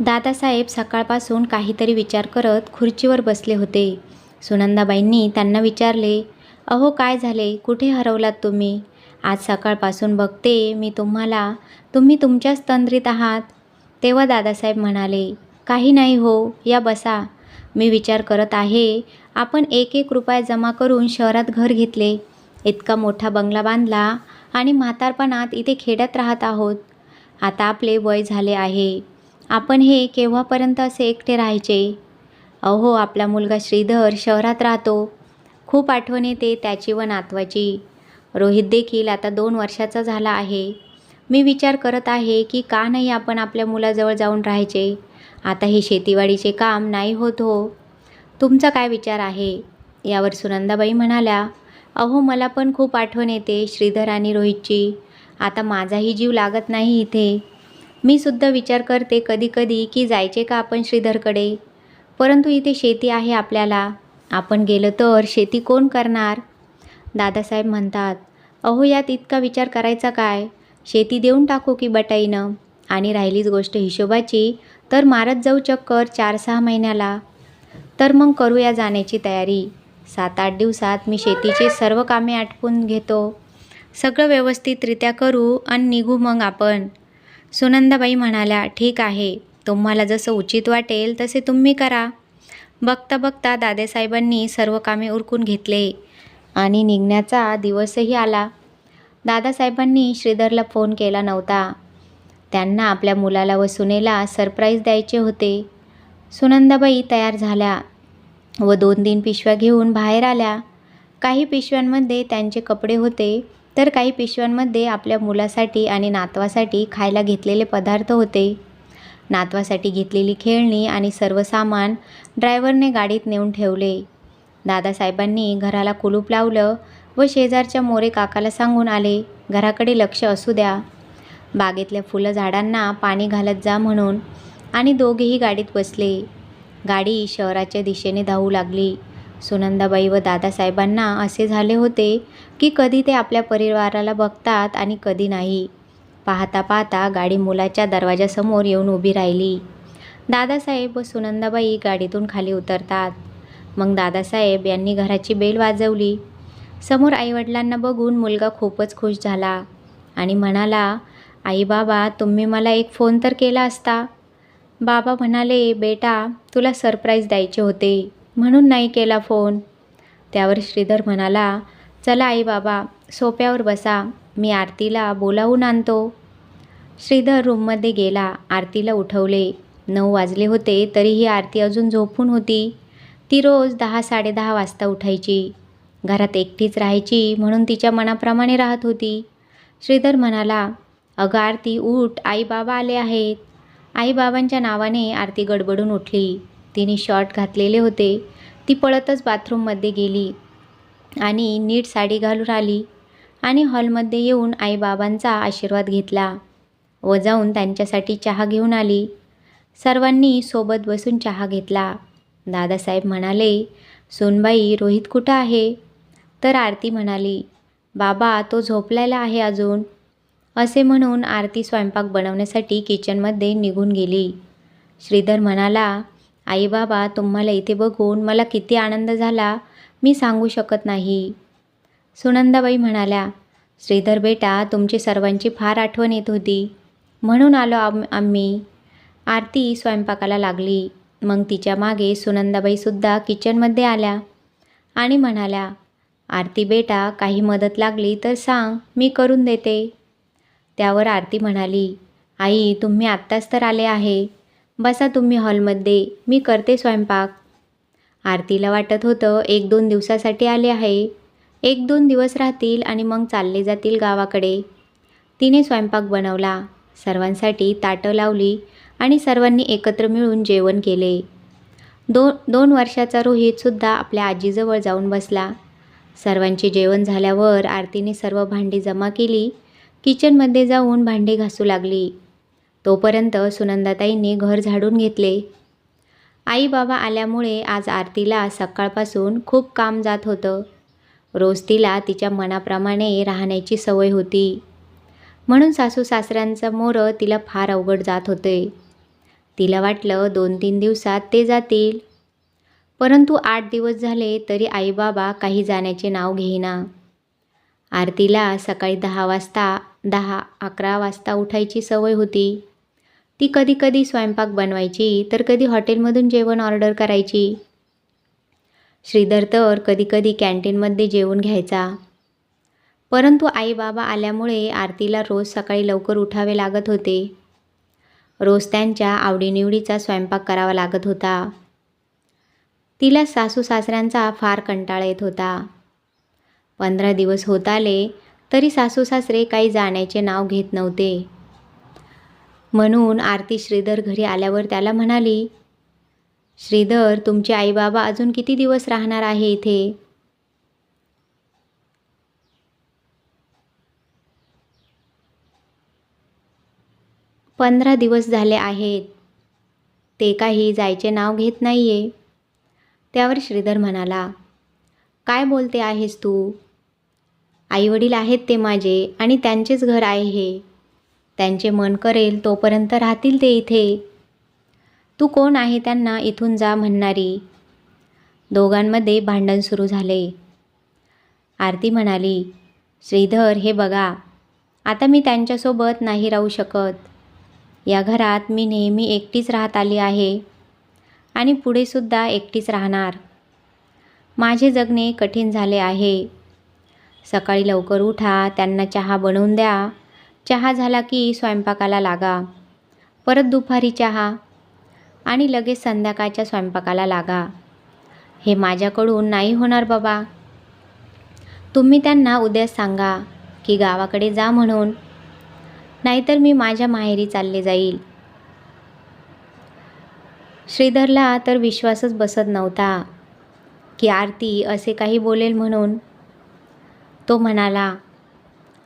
दादासाहेब सकाळपासून काहीतरी विचार करत खुर्चीवर बसले होते. सुनंदाबाईंनी त्यांना विचारले अहो काय झाले? कुठे हरवलात तुम्ही? आज सकाळपासून बघते मी तुम्हाला. तुम्ही तुमच्याच तंद्रीत आहात. तेव्हा दादासाहेब म्हणाले काही नाही हो या बसा. मी विचार करत आहे आपण एक एक रुपया जमा करून शहरात घर घेतले. इतका मोठा बंगला बांधला आणि म्हातारपणात इथे खेड्यात राहत आहोत. आता आपले वय झाले आहे. आपण हे केव्हापर्यंत असे एकटे राहायचे? अहो आपला मुलगा श्रीधर शहरात राहतो. खूप आठवण येते त्याची व नातवाची. रोहित देखील आता दोन वर्षाचा झाला आहे. मी विचार करत आहे की का नाही आपण आपल्या मुलाजवळ जाऊन राहायचे? आता हे शेतीवाडीचे काम नाही होत हो. तुमचा काय विचार आहे? यावर सुनंदाबाई म्हणाल्या अहो मला पण खूप आठवण येते श्रीधर आणि रोहितची. आता माझाही जीव लागत नाही इथे. मी सुद्धा विचार करते कधी कधी की जायचे का आपण श्रीधरकडे? परंतु इथे शेती आहे आपल्याला. आपण गेलं तर शेती कोण करणार? दादासाहेब म्हणतात अहो यात इतका विचार करायचा काय? शेती देऊन टाकू की बटाईनं? आणि राहिलीच गोष्ट हिशोबाची तर मारत जाऊ चक्कर चार सहा महिन्याला. तर मग करूया जाण्याची तयारी. सात आठ दिवसात मी शेतीचे सर्व कामे आटपून घेतो. सगळं व्यवस्थितरित्या करू आणि निघू मग आपण. सुनंदाबाई म्हणाल्या ठीक आहे. तुम्हाला जसं उचित वाटेल तसे तुम्ही करा. बघता बघता दादासाहेबांनी सर्व कामे उरकून घेतले आणि निघण्याचा दिवसही आला. दादासाहेबांनी श्रीधरला फोन केला नव्हता. त्यांना आपल्या मुलाला व सुनेला सरप्राईज द्यायचे होते. सुनंदाबाई तयार झाल्या व दोन तीन पिशव्या घेऊन बाहेर आल्या. काही पिशव्यांमध्ये त्यांचे कपडे होते. तर काही पिशव्यांमध्ये आपल्या मुलासाठी आणि नातवासाठी खायला घेतलेले पदार्थ होते. नातवासाठी घेतलेली खेळणी आणि सर्व सामान ड्रायव्हरने गाडीत नेऊन ठेवले. दादासाहेबांनी घराला कुलूप लावलं व शेजारच्या मोरे काकाला सांगून आले घराकडे लक्ष असू द्या. बागेतल्या फुलं झाडांना पाणी घालत जा म्हणून. आणि दोघेही गाडीत बसले. गाडी शहराच्या दिशेने धावू लागली. सुनंदाबाई व दादासाहेबांना असे झाले होते की कधी ते आपल्या परिवाराला बघतात आणि कधी नाही. पाहता पाहता गाडी मुलाच्या दरवाजासमोर येऊन उभी राहिली. दादासाहेब व सुनंदाबाई गाडीतून खाली उतरतात. मग दादासाहेब यांनी घराची बेल वाजवली. समोर आईवडिलांना बघून मुलगा खूपच खुश झाला आणि म्हणाला आई बाबा तुम्ही मला एक फोन तर केला असता. बाबा म्हणाले बेटा तुला सरप्राईज द्यायचे होते. म्हणून नाही केला फोन. त्यावर श्रीधर म्हणाला चला आई बाबा सोप्यावर बसा मी आरतीला बोलावून आणतो. श्रीधर रूममध्ये गेला आरतीला उठवले. नऊ वाजले होते तरीही आरती अजून झोपून होती. ती रोज दहा साडेदहा वाजता उठायची. घरात एकटीच राहायची म्हणून तिच्या मनाप्रमाणे राहत होती. श्रीधर म्हणाला अगं आरती उठ आई बाबा आले आहेत. आईबाबांच्या नावाने आरती गडबडून उठली. तिने शॉर्ट घातलेले होते. ती पळतच बाथरूममध्ये गेली आणि नीट साडी घालून आली आणि हॉलमध्ये येऊन आईबाबांचा आशीर्वाद घेतला. व जाऊन त्यांच्यासाठी चहा घेऊन आली. सर्वांनी सोबत बसून चहा घेतला. दादासाहेब म्हणाले सोनबाई रोहित कुठं आहे? तर आरती म्हणाली बाबा तो झोपलेला आहे अजून. असे म्हणून आरती स्वयंपाक बनवण्यासाठी किचनमध्ये निघून गेली. श्रीधर म्हणाला आई बाबा तुम्हाला इथे बघून मला किती आनंद झाला मी सांगू शकत नाही. सुनंदाबाई म्हणाल्या श्रीधर बेटा तुमची सर्वांची फार आठवण येत होती म्हणून आलो आम आम्ही. आरती स्वयंपाकाला लागली. मग तिच्यामागे सुनंदाबाईसुद्धा किचनमध्ये आल्या आणि म्हणाल्या आरती बेटा काही मदत लागली तर सांग मी करून देते त्यावर आरती म्हणाली आई तुम्ही आत्ताच तर आले आहे. बसा तुम्ही हॉलमध्ये मी करते स्वयंपाक. आरतीला वाटत होतं एक दोन दिवसासाठी आले आहे. एक दोन दिवस राहतील आणि मग चालले जातील गावाकडे. तिने स्वयंपाक बनवला. सर्वांसाठी ताटं लावली आणि सर्वांनी एकत्र मिळून जेवण केले. दो दोन वर्षाचा रोहितसुद्धा आपल्या आजीजवळ जाऊन बसला. सर्वांचे जेवण झाल्यावर आरतीने सर्व भांडी जमा केली. किचनमध्ये जाऊन भांडी घासू लागली. तोपर्यंत सुनंदाताईंनी घर झाडून घेतले. आई बाबा आल्यामुळे आज आरतीला सकाळपासून खूप काम जात होतं. रोज तिला तिच्या मनाप्रमाणे राहण्याची सवय होती. म्हणून सासू सासऱ्यांचं मोरं तिला फार अवघड जात होते. तिला वाटलं दोन तीन दिवसात ते जातील. परंतु आठ दिवस झाले तरी आईबाबा काही जाण्याचे नाव घेईना. आरतीला सकाळी दहा वाजता दहा अकरा वाजता उठायची सवय होती. ती कधी कधी स्वयंपाक बनवायची तर कधी हॉटेलमधून जेवण ऑर्डर करायची. श्रीधर तर कधी कधी कॅन्टीनमध्ये जेवून घ्यायचा. परंतु आई बाबा आल्यामुळे आरतीला रोज सकाळी लवकर उठावे लागत होते. रोज त्यांच्या आवडीनिवडीचा स्वयंपाक करावा लागत होता. तिला सासू सासऱ्यांचा फार कंटाळा येत होता. पंधरा दिवस होत आले तरी सासू सासरे काही जाण्याचे नाव घेत नव्हते. म्हणून आरती श्रीधर घरी आल्यावर त्याला म्हणाली श्रीधर तुमचे आईबाबा अजून किती दिवस राहणार आहे इथे? पंधरा दिवस झाले आहेत. ते काही जायचे नाव घेत नाही आहे त्यावर श्रीधर म्हणाला काय बोलते आहेस तू? आईवडील आहेत ते माझे आणि त्यांचेच घर आहे हे. त्यांचे मन करेल तोपर्यंत राहतील ते इथे. तू कोण आहे त्यांना इथून जा म्हणणारी? दोघांमध्ये भांडण सुरू झाले. आरती म्हणाली श्रीधर हे बघा आता मी त्यांच्यासोबत नाही राहू शकत. या घरात मी नेहमी एकटीच राहत आली आहे आणि पुढेसुद्धा एकटीच राहणार. माझे जगणे कठीण झाले आहे. सकाळी लवकर उठा त्यांना चहा बनवून द्या. चहा झाला की स्वयंपाकाला लागा. परत दुपारी चहा. आणि लगेच संध्याकाळच्या स्वयंपाकाला लागा. हे माझ्याकडून नाही होणार बाबा. तुम्ही त्यांना उद्या सांगा की गावाकडे जा म्हणून. नाहीतर मी माझ्या माहेरी चालले जाईल. श्रीधरला तर विश्वासच बसत नव्हता की आरती असे काही बोलेल म्हणून. तो म्हणाला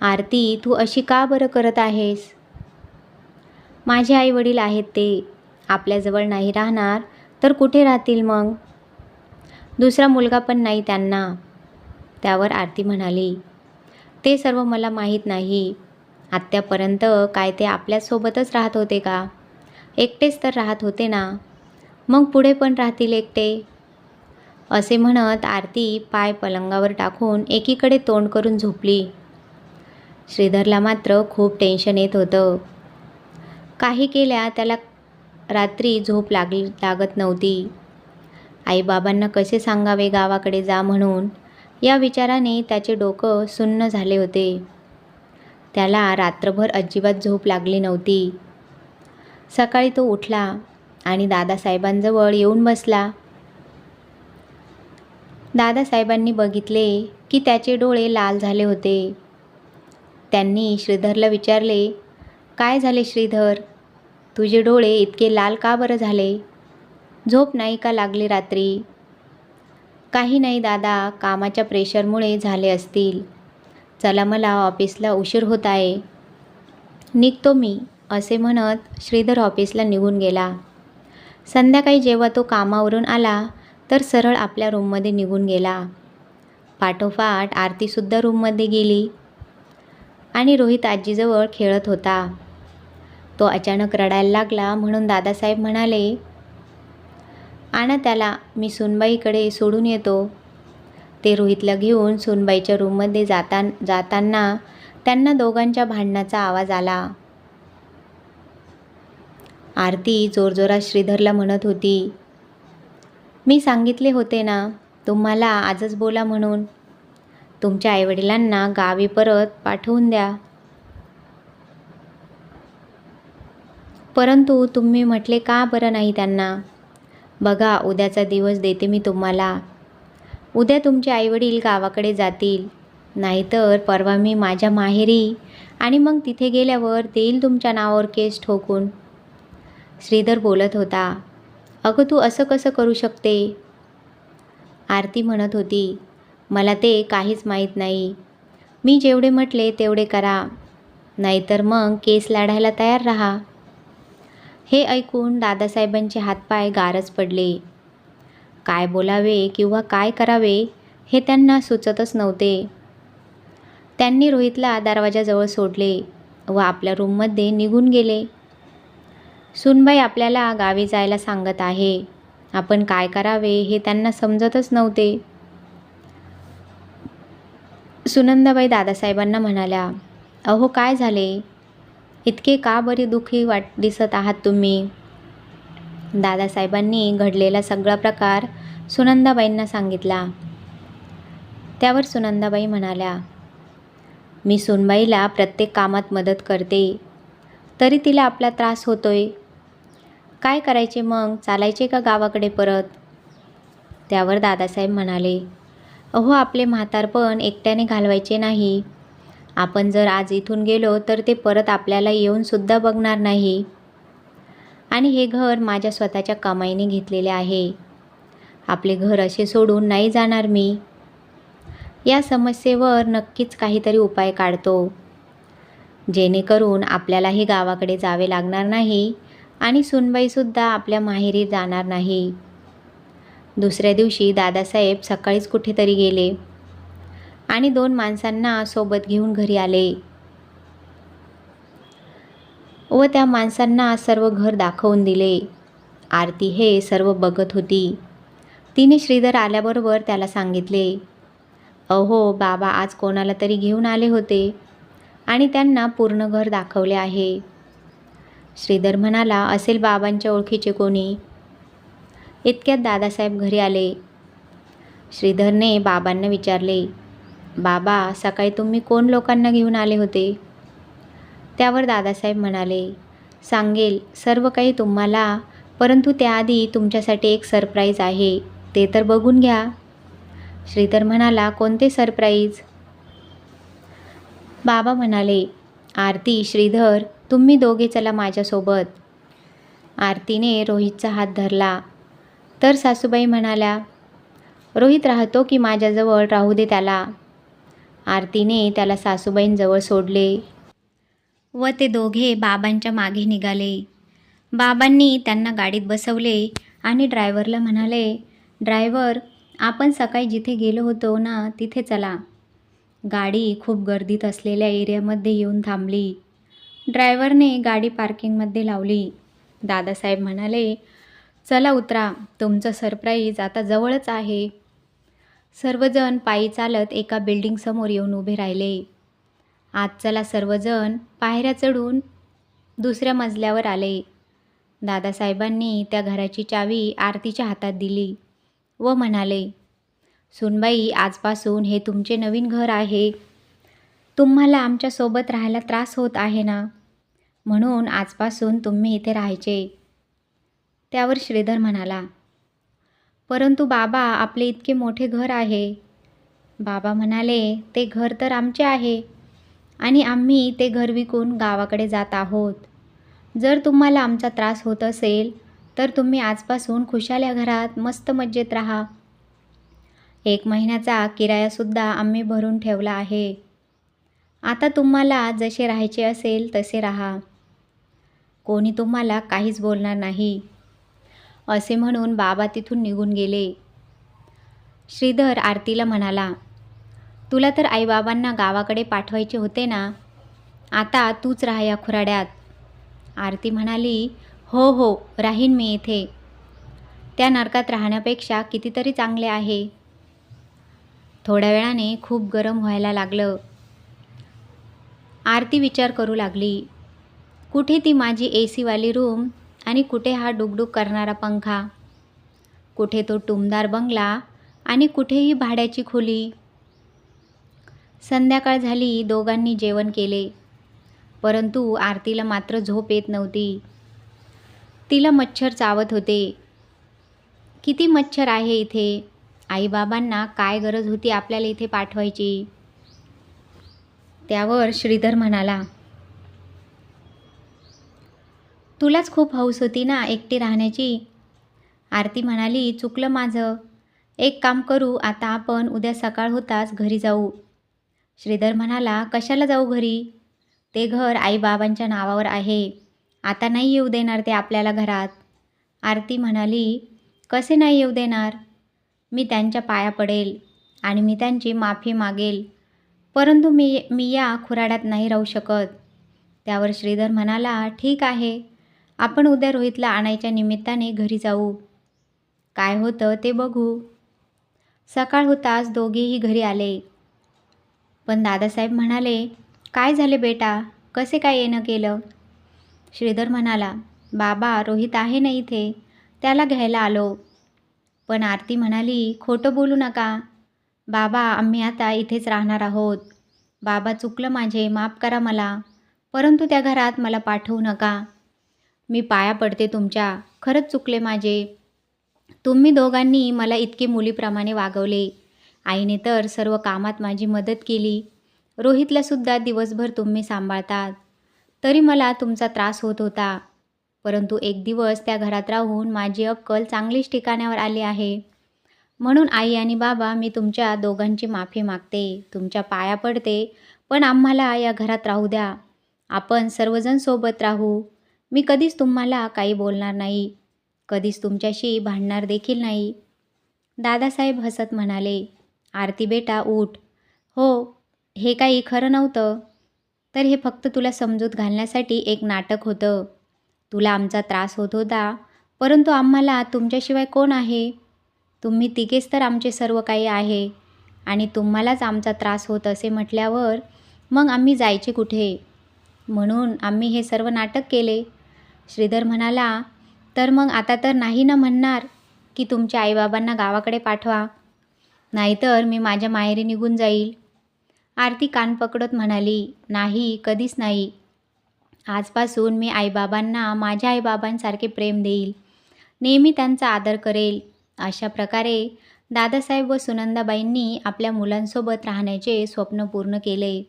आरती तू अशी का बरं करत आहेस? माझे आई वडील आहेत ते. आपल्याजवळ नाही राहणार तर कुठे राहतील मग? दुसरा मुलगा पण नाही त्यांना. त्यावर आरती म्हणाली ते सर्व मला माहीत नाही. आत्तापर्यंत काय ते आपल्यासोबतच राहत होते का? एकटेच तर राहत होते ना. मग पुढे पण राहतील एकटे? असे म्हणत आरती पाय पलंगावर टाकून एकीकडे तोंड करून झोपली. श्रीधरला मात्र खूप टेन्शन येत होतं. काही केल्या त्याला रात्री झोप लागली लागत नव्हती. आईबाबांना कसे सांगावे गावाकडे जा म्हणून या विचाराने त्याचे डोकं सुन्न झाले होते. त्याला रात्रभर अजिबात झोप लागली नव्हती. सकाळी तो उठला आणि दादासाहेबांजवळ येऊन बसला. दादासाहेबांनी बघितले की त्याचे डोळे लाल झाले होते. त्यांनी श्रीधरला विचारले काय झाले श्रीधर? तुझे डोळे इतके लाल का बरं झाले? झोप नाही का लागली रात्री? काही नाही दादा कामाच्या प्रेशरमुळे झाले असतील. चला मला ऑफिसला उशीर होत आहे. निघतो मी असे म्हणत श्रीधर ऑफिसला निघून गेला. संध्याकाळी जेव्हा तो कामावरून आला तर सरळ आपल्या रूममध्ये निघून गेला. पाठोपाठ आरतीसुद्धा रूममध्ये गेली. आणि रोहित आजीजवळ खेळत होता. तो अचानक रडायला लागला म्हणून दादासाहेब म्हणाले आणा त्याला मी सुनबाईकडे सोडून येतो. ते रोहितला घेऊन सुनबाईच्या रूममध्ये जाता जाताना त्यांना दोघांच्या भांडणाचा आवाज आला. आरती जोरजोरात श्रीधरला म्हणत होती मी सांगितले होते ना तुम्हाला आजच बोला म्हणून. तुमच्या आईवडिलांना गावी परत पाठवून द्या. परंतु तुम्ही म्हटले का बरं नाही त्यांना? बघा उद्याचा दिवस देते मी तुम्हाला. उद्या तुमचे आईवडील गावाकडे जातील. नाहीतर परवा मी माझ्या माहेरी आणि मग तिथे गेल्यावर देईल तुमच्या नावावर केस ठोकून. श्रीधर बोलत होता अगं तू असं कसं करू शकते? आरती म्हणत होती मला ते काहीच माहीत नाही. मी जेवढे म्हटले तेवढे करा. नाहीतर मग केस लढायला तयार राहा. हे ऐकून दादासाहेबांचे हातपाय गारच पडले. काय बोलावे किंवा काय करावे हे त्यांना सुचतच नव्हते. त्यांनी रोहितला दरवाजाजवळ सोडले व आपल्या रूममध्ये निघून गेले. सुनबाई आपल्याला गावी जायला सांगत आहे. आपण काय करावे हे त्यांना समजतच नव्हते. सुनंदाबाई दादासाहेबांना म्हणाल्या अहो काय झाले? इतके का बरे दुःखी वाट दिसत आहात तुम्ही? दादासाहेबांनी घडलेला सगळा प्रकार सुनंदाबाईंना सांगितला. त्यावर सुनंदाबाई म्हणाल्या मी सुनबाईला प्रत्येक कामात मदत करते. तरी तिला आपला त्रास होतोय. काय करायचे मग? चालायचे का गावाकडे परत? त्यावर दादासाहेब म्हणाले अहो आपले म्हातारपण एकट्याने घालवायचे नाही. आपण जर आज इथून गेलो तर ते परत आपल्याला येऊनसुद्धा बघणार नाही. आणि हे घर माझ्या स्वतःच्या कमाईने घेतलेले आहे. आपले घर असे सोडून नाही जाणार मी. या समस्येवर नक्कीच काहीतरी उपाय काढतो. जेणेकरून आपल्यालाही गावाकडे जावे लागणार नाही आणि सुनबाईसुद्धा आपल्या माहेरी जाणार नाही. दुसऱ्या दिवशी दादासाहेब सकाळीच कुठेतरी गेले आणि दोन माणसांना सोबत घेऊन घरी आले. व त्या माणसांना सर्व घर दाखवून दिले. आरती हे सर्व बघत होती. तिने श्रीधर आल्याबरोबर त्याला सांगितले अहो बाबा आज कोणाला तरी घेऊन आले होते आणि त्यांना पूर्ण घर दाखवले आहे. श्रीधर म्हणाला असेल बाबांच्या ओळखीचे कोणी इतक्यात दादासाहेब घरी आले. श्रीधरने बाबांना विचारले बाबा सकाळी तुम्ही कोण लोकांना घेऊन आले होते? त्यावर दादासाहेब म्हणाले सांगेल सर्व काही तुम्हाला परंतु त्याआधी तुमच्यासाठी एक सरप्राईज आहे ते तर बघून घ्या. श्रीधर म्हणाला कोणते सरप्राईज? बाबा म्हणाले आरती श्रीधर तुम्ही दोघे चला माझ्यासोबत. आरतीने रोहितचा हात धरला. तर सासूबाई म्हणाल्या रोहित राहतो की माझ्याजवळ? राहू दे त्याला. आरतीने त्याला सासूबाईंजवळ सोडले व ते दोघे बाबांच्या मागे निघाले. बाबांनी त्यांना गाडीत बसवले आणि ड्रायव्हरला म्हणाले ड्रायव्हर आपण सकाळी जिथे गेलो होतो ना तिथे चला. गाडी खूप गर्दीत असलेल्या एरियामध्ये येऊन थांबली. ड्रायव्हरने गाडी पार्किंगमध्ये लावली. दादासाहेब म्हणाले चला उतरा तुमचं सरप्राईज आता जवळच आहे. सर्वजण पायी चालत एका बिल्डिंगसमोर येऊन उभे राहिले. आज चला सर्वजण पायऱ्या चढून दुसऱ्या मजल्यावर आले. दादासाहेबांनी त्या घराची चावी आरतीच्या हातात दिली व म्हणाले सुनबाई आजपासून हे तुमचे नवीन घर आहे. तुम्हाला आमच्यासोबत राहायला त्रास होत आहे ना? म्हणून आजपासून तुम्ही इथे राहायचे. त्यावर श्रीधर म्हणाला परंतु बाबा आपले इतके मोठे घर आहे. बाबा म्हणाले ते घर तर आमचे आहे आणि आम्ही ते घर विकून गावाकडे जात आहोत. जर तुम्हाला आमचा त्रास होत असेल तर तुम्ही आजपासून खुशाल्या घरात मस्त मज्जेत राहा. एक महिन्याचा किरायासुद्धा आम्ही भरून ठेवला आहे. आता तुम्हाला जसे राहायचे असेल तसे राहा. कोणी तुम्हाला काहीच बोलणार नाही. असे म्हणून बाबा तिथून निघून गेले. श्रीधर आरतीला म्हणाला तुला तर आईबाबांना गावाकडे पाठवायचे होते ना? आता तूच राहा या खुराड्यात. आरती म्हणाली हो हो राहीन मी इथे. त्या नरकात राहण्यापेक्षा कितीतरी चांगले आहे. थोड्या वेळाने खूप गरम व्हायला लागलं. आरती विचार करू लागली कुठे ती माझी ए सीवाली रूम आणि कुठे हा डुगडुग करणारा पंखा? कुठे तो टुमदार बंगला? आणि कुठेही भाड्याची खोली? संध्याकाळ झाली दोघांनी जेवण केले. परंतु आरतीला मात्र झोप येत नव्हती. तिला मच्छर चावत होते. किती मच्छर आहे इथे? आईबाबांना काय गरज होती आपल्याला इथे पाठवायची? त्यावर श्रीधर म्हणाला तुलाच खूप हौस होती ना एकटी राहण्याची? आरती म्हणाली चुकलं माझं. एक काम करू आता आपण उद्या सकाळ होताच घरी जाऊ. श्रीधर म्हणाला कशाला जाऊ घरी? ते घर आईबाबांच्या नावावर आहे. आता नाही येऊ देणार ते आपल्याला घरात. आरती म्हणाली कसे नाही येऊ देणार? मी त्यांच्या पाया पडेल आणि मी त्यांची माफी मागेल. परंतु मी मी या खुराड्यात नाही राहू शकत. त्यावर श्रीधर म्हणाला ठीक आहे. आपण उद्या रोहितला आणायच्या निमित्ताने घरी जाऊ. काय होतं ते बघू. सकाळ होताच दोघेही घरी आले. पण दादासाहेब म्हणाले काय झाले बेटा? कसे काय येणं केलं? श्रीधर म्हणाला बाबा रोहित आहे ना इथे. त्याला घ्यायला आलो. पण आरती म्हणाली खोटं बोलू नका. बाबा आम्ही आता इथेच राहणार आहोत. बाबा चुकलं माझे माफ करा मला. परंतु त्या घरात मला पाठवू नका. मी पाया पडते तुमच्या. खरंच चुकले माझे. तुम्ही दोघांनी मला इतके मुलीप्रमाणे वागवले. आईने तर सर्व कामात माझी मदत केली. रोहितलासुद्धा दिवसभर तुम्ही सांभाळतात. तरी मला तुमचा त्रास होत होता. परंतु एक दिवस त्या घरात राहून माझी अक्कल चांगलीच ठिकाण्यावर आली आहे. म्हणून आई आणि बाबा मी तुमच्या दोघांची माफी मागते. तुमच्या पाया पडते. पण आम्हाला या घरात राहू द्या. आपण सर्वजण सोबत राहू. मी कधीच तुम्हाला काही बोलणार नाही. कधीच तुमच्याशी भांडणार देखील नाही. दादासाहेब हसत म्हणाले आरती बेटा उठ. हो हे काही खरं नव्हतं. तर हे फक्त तुला समजूत घालण्यासाठी एक नाटक होतं. तुला आमचा त्रास होत होता परंतु आम्हाला तुमच्याशिवाय कोण आहे? तुम्ही तिघेच तर आमचे सर्व काही आहे आणि तुम्हालाच आमचा त्रास होत असे म्हटल्यावर मग आम्ही जायचे कुठे? म्हणून आम्ही हे सर्व नाटक केले. श्रीधर म्हणाला तर मग आता तर नाही ना म्हणणार की तुमच्या आईबाबांना गावाकडे पाठवा. नाहीतर मी माझ्या माहेरी निघून जाईल. आरती कान पकडत म्हणाली नाही कधीच नाही. आजपासून मी आईबाबांना माझ्या आईबाबांसारखे प्रेम देईल. नेहमी त्यांचा आदर करेल. अशा प्रकारे दादासाहेब व सुनंदाबाईंनी आपल्या मुलांसोबत राहण्याचे स्वप्न पूर्ण केले.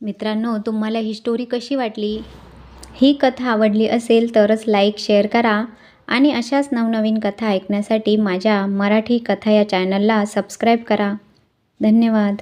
मित्रांनो तुम्हाला ही स्टोरी कशी वाटली? ही कथा आवडली असेल तरच लाईक शेअर करा. आणि अशाच नवनवीन कथा ऐकण्यासाठी माझ्या मराठी कथा या चॅनलला सबस्क्राईब करा. धन्यवाद.